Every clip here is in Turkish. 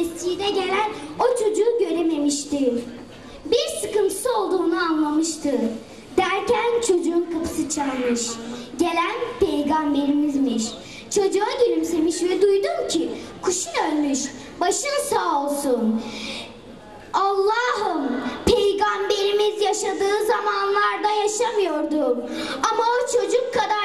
mescide gelen o çocuğu görememişti. Bir sıkıntısı olduğunu anlamıştı. Derken çocuğun kapısı çalmış. Gelen peygamberimizmiş. Çocuğa gülümsemiş ve duydum ki kuşun ölmüş. Başın sağ olsun. Allah'ım peygamberimiz yaşadığı zamanlarda yaşamıyordum. Ama o çocuk kadar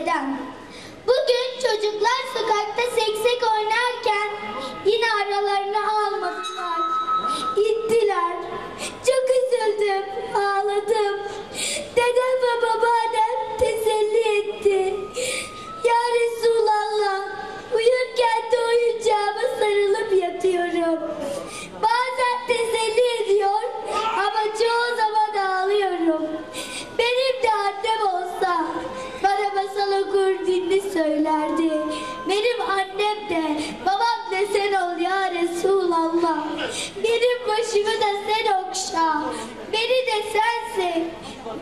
neden? Bugün çocuklar sokakta seksek oynarken yine aralarına söylerdi. Benim annem de babam de sen ol ya Resulallah. Benim başımı da sen okşa. Beni de sensin.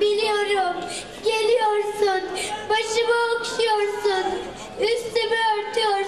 Biliyorum geliyorsun. Başımı okşuyorsun. Üstümü örtüyorsun.